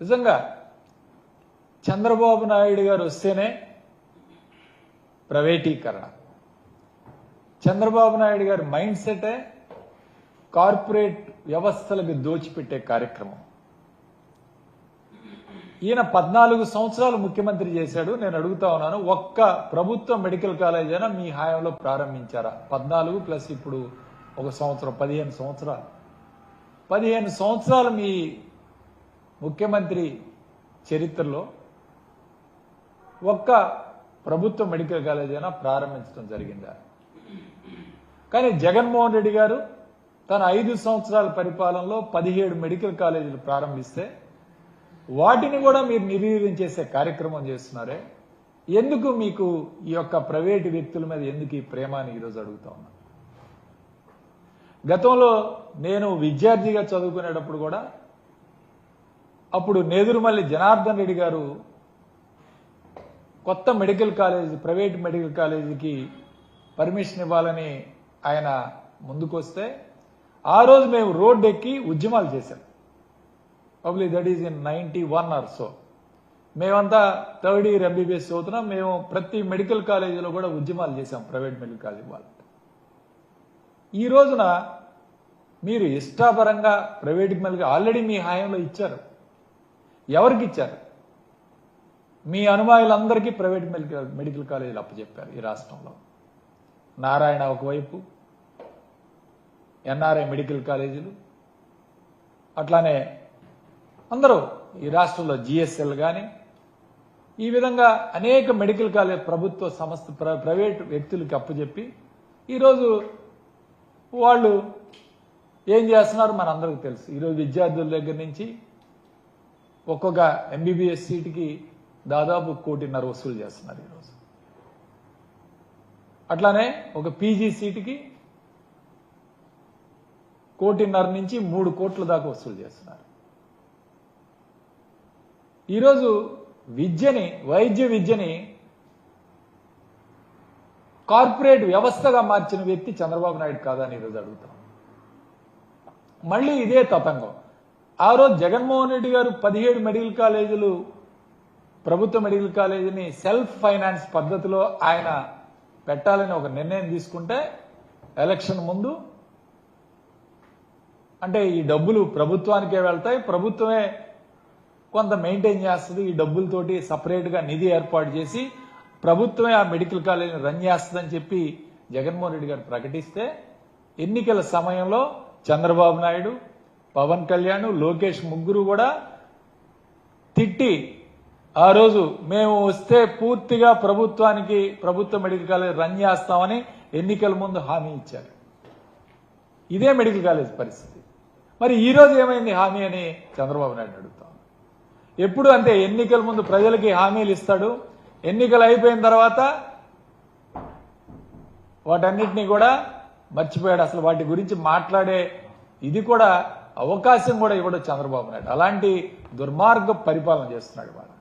నిజంగా చంద్రబాబు నాయుడు గారు వస్తేనే ప్రైవేటీకరణ. చంద్రబాబు నాయుడు గారి మైండ్ సెటే కార్పొరేట్ వ్యవస్థలకు దోచిపెట్టే కార్యక్రమం. ఈయన పద్నాలుగు సంవత్సరాలు ముఖ్యమంత్రి చేశాడు. నేను అడుగుతా ఉన్నాను ఒక్క ప్రభుత్వ మెడికల్ కాలేజ్ అయినా మీ హాయంలో ప్రారంభించారా? పద్నాలుగు ప్లస్ ఇప్పుడు ఒక సంవత్సరం పదిహేను సంవత్సరాలు. పదిహేను సంవత్సరాలు మీ ముఖ్యమంత్రి చరిత్రలో ఒక్క ప్రభుత్వ మెడికల్ కాలేజ్ అయినా ప్రారంభించడం జరిగిందా? కానీ జగన్మోహన్ రెడ్డి గారు తన ఐదు సంవత్సరాల పరిపాలనలో పదిహేడు మెడికల్ కాలేజీలు ప్రారంభిస్తే వాటిని కూడా మీరు నిర్వీర్యం చేసే కార్యక్రమం చేస్తున్నారే? ఎందుకు మీకు ఈ యొక్క ప్రైవేటు వ్యక్తుల మీద ఎందుకు ఈ ప్రేమ ఈరోజు అడుగుతా ఉన్నా? గతంలో నేను విద్యార్థిగా చదువుకునేటప్పుడు కూడా అప్పుడు నేదురుమల్లి జనార్దన్ రెడ్డి గారు కొత్త మెడికల్ కాలేజ్ ప్రైవేట్ మెడికల్ కాలేజీకి పర్మిషన్ ఇవ్వాలని ఆయన ముందుకొస్తే ఆ రోజు మేము రోడ్డు ఎక్కి ఉద్యమాలు చేశాం. Public that is in ninety one or so మేమంతా థర్డ్ ఇయర్ ఎంబీబీఎస్ చదువుతున్నాం. మేము ప్రతి మెడికల్ కాలేజీలో కూడా ఉద్యమాలు చేశాం ప్రైవేట్ మెడికల్ కాలేజీ వాళ్ళు. ఈ రోజున మీరు ఇష్టాపరంగా ప్రైవేట్ మెడికల్ ఆల్రెడీ మీ హాయంలో ఇచ్చారు. ఎవరికి ఇచ్చారు మీ అనుమాయులందరికీ ప్రైవేట్ మెడికల్ మెడికల్ కాలేజీలు అప్పచెప్పారు ఈ రాష్ట్రంలో. నారాయణ ఒకవైపు ఎన్ఆర్ఐ మెడికల్ కాలేజీలు అట్లానే అందరూ ఈ రాష్ట్రంలో జిఎస్ఎల్ కానీ ఈ విధంగా అనేక మెడికల్ కాలేజ్ ప్రభుత్వ సంస్థ ప్ర- ప్రైవేట్ వ్యక్తులకి అప్పచెప్పి ఈరోజు వాళ్ళు ఏం చేస్తున్నారు? మనందరికీ తెలుసు. ఈరోజు విద్యార్థుల దగ్గర నుంచి ఒక్కొక్క ఎంబీబీఎస్ సీటుకి దాదాపు కోటిన్నర వసూలు చేస్తున్నారు ఈరోజు. అట్లానే ఒక పీజీ సీటుకి కోటిన్నర నుంచి మూడు కోట్ల దాకా వసూలు చేస్తున్నారు. ఈరోజు విద్యని వైద్య విద్యని కార్పొరేట్ వ్యవస్థగా మార్చిన వ్యక్తి చంద్రబాబు నాయుడు కాదని ఈరోజు అడుగుతాం మళ్ళీ ఇదే తతంగం. ఆ రోజు జగన్మోహన్ రెడ్డి గారు పదిహేడు మెడికల్ కాలేజీలు ప్రభుత్వ మెడికల్ కాలేజీని సెల్ఫ్ ఫైనాన్స్ పద్ధతిలో ఆయన పెట్టాలని ఒక నిర్ణయం తీసుకుంటే ఎలక్షన్ ముందు అంటే ఈ డబ్బులు ప్రభుత్వానికే వెళ్తాయి. ప్రభుత్వమే కొంత మెయింటైన్ చేస్తుంది. ఈ డబ్బులతోటి సపరేట్గా నిధి ఏర్పాటు చేసి ప్రభుత్వమే ఆ మెడికల్ కాలేజీని రన్ చేస్తుందని చెప్పి జగన్మోహన్ రెడ్డి గారు ప్రకటిస్తే ఎన్నికల సమయంలో చంద్రబాబు నాయుడు పవన్ కళ్యాణ్ లోకేష్ ముగ్గురు కూడా తిట్టి ఆ రోజు మేము వస్తే పూర్తిగా ప్రభుత్వానికి ప్రభుత్వ మెడికల్ కాలేజ్ రన్ చేస్తామని ఎన్నికల ముందు హామీ ఇచ్చారు. ఇదే మెడికల్ కాలేజ్ పరిస్థితి. మరి ఈ రోజు ఏమైంది హామీ అని చంద్రబాబు నాయుడు అడుగుతాం ఎప్పుడు అంటే ఎన్నికల ముందు ప్రజలకి హామీలు ఇస్తాడు. ఎన్నికలు అయిపోయిన తర్వాత వాటన్నిటినీ కూడా మర్చిపోయాడు. అసలు వాటి గురించి మాట్లాడే ఇది కూడా అవకాశం కూడా ఇవ్వడు చంద్రబాబు నాయుడు. అలాంటి దుర్మార్గ పరిపాలన చేస్తున్నాడు వాడు.